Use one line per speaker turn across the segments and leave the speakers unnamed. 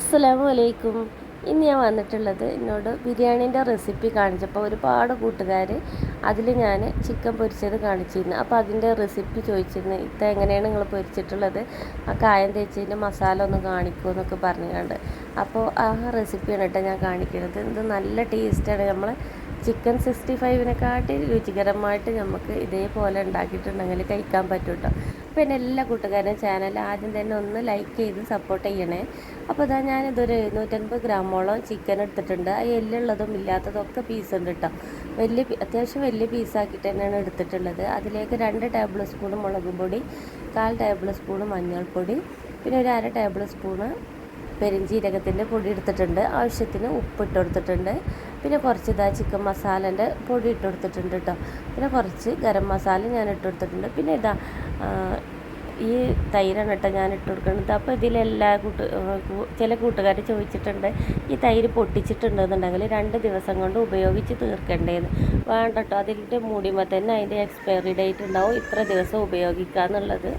അസ്സലാമു അലൈക്കും ഇന്ന് ഞാൻ വന്നിട്ടുള്ളത് എന്നോട് ബിരിയാണീന്റെ റെസിപ്പി കാണിച്ചപ്പോൾ ഒരുപാട് കൂട്ടുകാർ അതിൽ ഞാൻ ചിക്കൻ പൊരിച്ചത് കാണിച്ചിരുന്നു. അപ്പോൾ അതിന്റെ റെസിപ്പി ചോദിച്ചിരുന്നു ഇത് എങ്ങനെയാണ് നിങ്ങൾ പൊരിച്ചിട്ടുള്ളത്? ആ കായം തേച്ചതിന്റെ മസാല ഒന്ന് കാണിക്കൂ എന്നൊക്കെ പറഞ്ഞുകൊണ്ട് അപ്പോൾ ആ റെസിപ്പിയാണ് കേട്ടോ ഞാൻ കാണിക്കുന്നത്. ഇത് നല്ല ടേസ്റ്റാണ്. നമ്മൾ ചിക്കൻ സിക്സ്റ്റി ഫൈവിനെക്കാട്ടി രുചികരമായിട്ട് നമുക്ക് ഇതേപോലെ ഉണ്ടാക്കിയിട്ടുണ്ടെങ്കിൽ കഴിക്കാൻ പറ്റും കേട്ടോ പിന്നെ എല്ലാ കൂട്ടുകാരും ചാനൽ ആദ്യം തന്നെ ഒന്ന് ലൈക്ക് ചെയ്ത് സപ്പോർട്ട് ചെയ്യണേ. അപ്പോൾ ഇതാ ഞാനിതൊരു എഴുന്നൂറ്റൻപത് ഗ്രാമോളം ചിക്കൻ എടുത്തിട്ടുണ്ട്. ആ എല്ലുള്ളതും ഇല്ലാത്തതും ഒക്കെ പീസ് ഉണ്ട് കേട്ടോ വലിയ അത്യാവശ്യം വലിയ പീസാക്കിയിട്ട് തന്നെയാണ് എടുത്തിട്ടുള്ളത്. അതിലേക്ക് രണ്ട് ടേബിൾ സ്പൂൺ മുളക് പൊടി കാൽ ടേബിൾ സ്പൂൺ മഞ്ഞൾപ്പൊടി പിന്നെ ഒരു അര ടേബിൾ സ്പൂണ് പെരിഞ്ചീരകത്തിന്റെ പൊടി എടുത്തിട്ടുണ്ട്. ആവശ്യത്തിന് ഉപ്പ് ഇട്ട് കൊടുത്തിട്ടുണ്ട്. പിന്നെ കുറച്ച് ഇതാ ചിക്കൻ മസാലേന്റെ പൊടി ഇട്ട് കൊടുത്തിട്ടുണ്ട് കേട്ടോ പിന്നെ കുറച്ച് ഗരം മസാല ഞാൻ ഇട്ട് കൊടുത്തിട്ടുണ്ട്. പിന്നെ ഇതാ ഈ തൈരാണ് കേട്ടോ ഞാൻ ഇട്ട് കൊടുക്കുന്നത്. അപ്പോൾ ഇതിലെല്ലാ കൂട്ട് ചില കൂട്ടുകാർ ചോദിച്ചിട്ടുണ്ട് ഈ തൈര് പൊട്ടിച്ചിട്ടുണ്ടെന്നുണ്ടെങ്കിൽ രണ്ട് ദിവസം കൊണ്ട് ഉപയോഗിച്ച് തീർക്കേണ്ടതെന്ന് വേണ്ട കേട്ടോ അതിന്റെ മൂടിയുമ്പോൾ തന്നെ അതിന്റെ എക്സ്പയറി ഡേറ്റ് ഉണ്ടാവും. ഇത്ര ദിവസം ഉപയോഗിക്കുക എന്നുള്ളത്.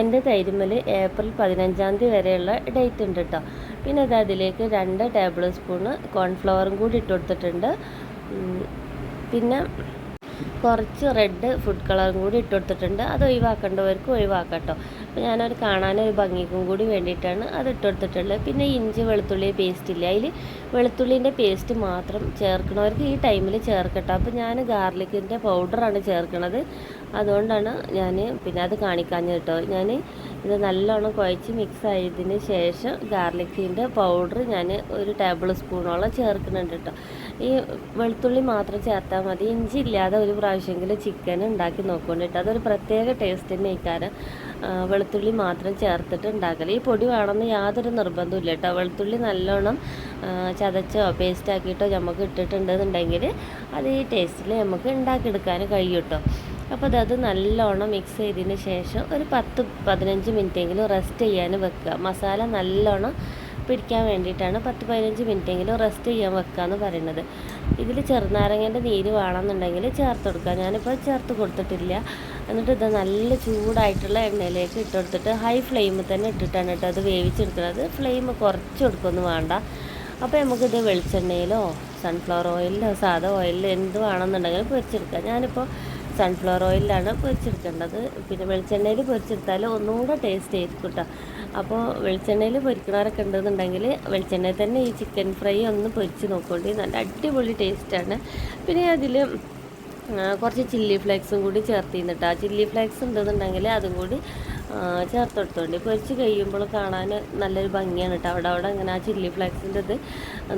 എന്റെ തൈരുമ്മൽ ഏപ്രിൽ പതിനഞ്ചാം തീയതി വരെയുള്ള ഡേറ്റ് ഉണ്ട് കേട്ടോ. പിന്നെ അത് അതിലേക്ക് രണ്ട് ടേബിൾ സ്പൂണ് കോൺഫ്ലവറും കൂടി ഇട്ട് കൊടുത്തിട്ടുണ്ട്. പിന്നെ കുറച്ച് റെഡ് ഫുഡ് കളറും കൂടി ഇട്ട് കൊടുത്തിട്ടുണ്ട് അത് ഒഴിവാക്കേണ്ടവർക്ക് ഒഴിവാക്കട്ടോ. അപ്പോൾ ഞാനത് കാണാനൊരു ഭംഗിക്കും കൂടി വേണ്ടിയിട്ടാണ് അത് ഇട്ട് കൊടുത്തിട്ടുള്ളത് പിന്നെ ഇഞ്ചി വെളുത്തുള്ളി പേസ്റ്റ് ഇല്ല? അതിൽ വെളുത്തുള്ളിന്റെ പേസ്റ്റ് മാത്രം ചേർക്കണവർക്ക് ഈ ടൈമിൽ ചേർക്കട്ടോ. അപ്പോൾ ഞാൻ ഗാർലിക്കിന്റെ പൗഡറാണ് ചേർക്കണത്. അതുകൊണ്ടാണ് ഞാൻ പിന്നെ അത് കാണിക്കാഞ്ഞ് കേട്ടോ. ഞാൻ ഇത് നല്ലോണം കുഴച്ച് മിക്സ് ആയതിന് ശേഷം ഗാർലിക്കിന്റെ പൗഡർ ഞാൻ ഒരു ടേബിൾ സ്പൂണോളം ചേർക്കുന്നുണ്ട് കേട്ടോ. ഈ വെളുത്തുള്ളി മാത്രം ചേർത്താൽ മതി. ഇഞ്ചി ഇല്ലാതെ ഒരു പ്രാവശ്യമെങ്കിലും ചിക്കൻ ഉണ്ടാക്കി നോക്കുന്നുണ്ട് അതൊരു പ്രത്യേക ടേസ്റ്റ് തന്നെ ഇക്കാരം വെളുത്തുള്ളി മാത്രം ചേർത്തിട്ട് ഉണ്ടാക്കൽ ഈ പൊടി വേണമെന്ന് യാതൊരു നിർബന്ധമില്ല കേട്ടോ. വെളുത്തുള്ളി നല്ലോണം ചതച്ചോ പേസ്റ്റ് ആക്കിയിട്ടോ നമുക്ക് ഇട്ടിട്ടുണ്ടെന്നുണ്ടെങ്കിൽ അത് ഈ ടേസ്റ്റിൽ നമുക്ക് ഉണ്ടാക്കിയെടുക്കാൻ കഴിയും കേട്ടോ. അപ്പോൾ അതത് നല്ലോണം മിക്സ് ചെയ്തതിന് ശേഷം ഒരു പത്ത് പതിനഞ്ച് മിനിറ്റെങ്കിലും റെസ്റ്റ് ചെയ്യാൻ വെക്കുക. മസാല നല്ലോണം പിടിക്കാൻ വേണ്ടിയിട്ടാണ് പത്ത് പതിനഞ്ച് മിനിറ്റെങ്കിലും റെസ്റ്റ് ചെയ്യാൻ വെക്കുക എന്ന് പറയുന്നത്. ഇതിൽ ചെറുനാരങ്ങേന്റെ നീര് വേണമെന്നുണ്ടെങ്കിൽ ചേർത്ത് കൊടുക്കുക ഞാനിപ്പോൾ ചേർത്ത് കൊടുത്തിട്ടില്ല. എന്നിട്ട് ഇത് നല്ല ചൂടായിട്ടുള്ള എണ്ണയിലേക്ക് ഇട്ട് കൊടുത്തിട്ട് ഹൈ ഫ്ലെയിമിൽ തന്നെ ഇട്ടിട്ടാണ് കേട്ടോ അത് വേവിച്ചെടുക്കുന്നത്. ഫ്ലെയിം കുറച്ച് കൊടുക്കൊന്നും വേണ്ട. അപ്പോൾ നമുക്കിത് വെളിച്ചെണ്ണയിലോ സൺഫ്ലവർ ഓയിലിലോ സാധാ ഓയിലോ എന്ത് വേണമെന്നുണ്ടെങ്കിലും പൊരിച്ചെടുക്കുക ഞാനിപ്പോൾ സൺഫ്ലവർ ഓയിലാണ് പൊരിച്ചെടുക്കേണ്ടത്. പിന്നെ വെളിച്ചെണ്ണയിൽ പൊരിച്ചെടുത്താൽ ഒന്നുകൂടെ ടേസ്റ്റ് ആയിരിക്കും കേട്ടോ. അപ്പോൾ വെളിച്ചെണ്ണയിൽ പൊരിക്കണവരൊക്കെ ഉണ്ടെന്നുണ്ടെങ്കിൽ വെളിച്ചെണ്ണയിൽ തന്നെ ഈ ചിക്കൻ ഫ്രൈ ഒന്ന് പൊരിച്ച് നോക്കുകൊണ്ട് നല്ല അടിപൊളി ടേസ്റ്റാണ് പിന്നെ അതിൽ കുറച്ച് ചില്ലി ഫ്ലേക്സും കൂടി ചേർത്തിരുന്നിട്ട് ആ ചില്ലി ഫ്ലേക്സ് ഉണ്ടെന്നുണ്ടെങ്കിൽ അതും കൂടി ചേർത്തെടുത്തോണ്ട്. പൊരിച്ച് കഴിയുമ്പോൾ കാണാൻ നല്ലൊരു ഭംഗിയാണ് കേട്ടോ അവിടെ അവിടെ അങ്ങനെ ആ ചില്ലി ഫ്ലേക്സിന്റെ ഇത്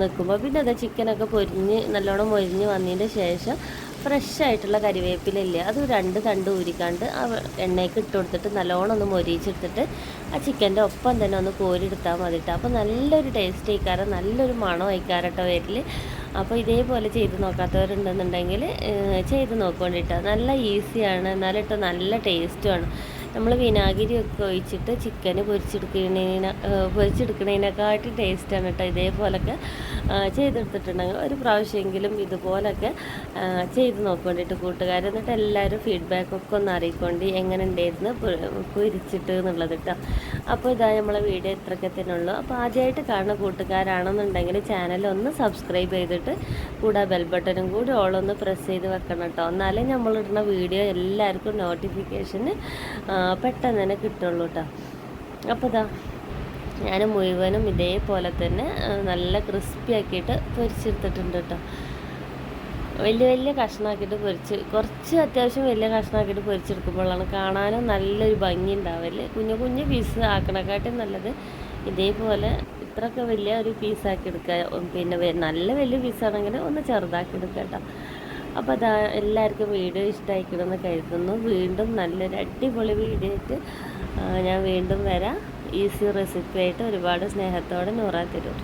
നിൽക്കുമ്പോൾ പിന്നെ അത് ചിക്കനൊക്കെ പൊരിഞ്ഞ് നല്ലോണം മൊരിഞ്ഞ് വന്നതിന്റെ ശേഷം ഫ്രഷ് ആയിട്ടുള്ള കരിവേപ്പിലില്ലേ അത് രണ്ട് തണ്ട് ഊരിക്കാണ്ട് ആ എണ്ണയ്ക്ക് ഇട്ട് കൊടുത്തിട്ട് നല്ലോണം ഒന്ന് മൊരിച്ചെടുത്തിട്ട് ആ ചിക്കന്റെ ഒപ്പം തന്നെ ഒന്ന് കോരിയെടുത്താൽ മതിട്ടോ. അപ്പോൾ നല്ലൊരു ടേസ്റ്റ് ആയിക്കാരം നല്ലൊരു മണം ആയിക്കാരട്ടോ വരിൽ അപ്പോൾ ഇതേപോലെ ചെയ്ത് നോക്കാത്തവരുണ്ടെന്നുണ്ടെങ്കിൽ ചെയ്ത് നോക്കൊണ്ടിട്ടോ. നല്ല ഈസിയാണ് എന്നാലിട്ട് നല്ല ടേസ്റ്റുമാണ് നമ്മൾ വിനാഗിരി ഒക്കെ ഒഴിച്ചിട്ട് ചിക്കന് പൊരിച്ചെടുക്കുന്നതിന് പൊരിച്ചെടുക്കുന്നതിനെക്കാട്ടി ടേസ്റ്റാണ് കേട്ടോ ഇതേപോലൊക്കെ ചെയ്തെടുത്തിട്ടുണ്ടെങ്കിൽ ഒരു പ്രാവശ്യമെങ്കിലും ഇതുപോലൊക്കെ ചെയ്ത് നോക്കൊണ്ടിട്ട് കൂട്ടുകാർ എന്നിട്ട് എല്ലാവരും ഫീഡ്ബാക്ക് ഒക്കെ ഒന്ന് അറിയിക്കൊണ്ട് എങ്ങനെ ഉണ്ടായിരുന്നു പൊരിച്ചിട്ട് എന്നുള്ളത് കേട്ടോ അപ്പോൾ ഇതാ നമ്മളെ വീഡിയോ ഇത്രയൊക്കെ അപ്പോൾ ആദ്യമായിട്ട് കാണുന്ന കൂട്ടുകാരാണെന്നുണ്ടെങ്കിൽ ചാനൽ ഒന്ന് സബ്സ്ക്രൈബ് ചെയ്തിട്ട് കൂടെ ബെൽ ബട്ടണും കൂടി ഓളൊന്ന് പ്രസ് ചെയ്ത് വെക്കണം കേട്ടോ എന്നാലേ നമ്മളിടുന്ന വീഡിയോ എല്ലാവർക്കും നോട്ടിഫിക്കേഷന് പെട്ടെന്ന് തന്നെ കിട്ടുള്ളൂ കേട്ടോ അപ്പോൾ ഇതാ ഞാൻ മുഴുവനും ഇതേപോലെ തന്നെ നല്ല ക്രിസ്പി ആക്കിയിട്ട് പൊരിച്ചെടുത്തിട്ടുണ്ട് കേട്ടോ വലിയ വലിയ കഷ്ണമാക്കിയിട്ട് പൊരിച്ച് കുറച്ച് അത്യാവശ്യം വലിയ കഷ്ണമാക്കിയിട്ട് പൊരിച്ചെടുക്കുമ്പോഴാണ് കാണാനും നല്ലൊരു ഭംഗി ഉണ്ടാവൽ. കുഞ്ഞു കുഞ്ഞു പീസ് ആക്കണക്കാട്ടും നല്ലത് ഇതേപോലെ ഇത്രയൊക്കെ വലിയ ഒരു പീസാക്കി എടുക്കുക പിന്നെ നല്ല വലിയ പീസാണെങ്കിൽ ഒന്ന് ചെറുതാക്കി എടുക്കുക കേട്ടോ അപ്പോൾ അതാ എല്ലാവർക്കും വീഡിയോ ഇഷ്ടമായിക്കണമെന്ന് കരുതുന്നു. വീണ്ടും നല്ലൊരു അടിപൊളി വീഡിയോ ആയിട്ട് ഞാൻ വീണ്ടും വരാം. ഈസി റെസിപ്പി ആയിട്ട് ഒരുപാട് സ്നേഹത്തോടെ നൂറാ തരും.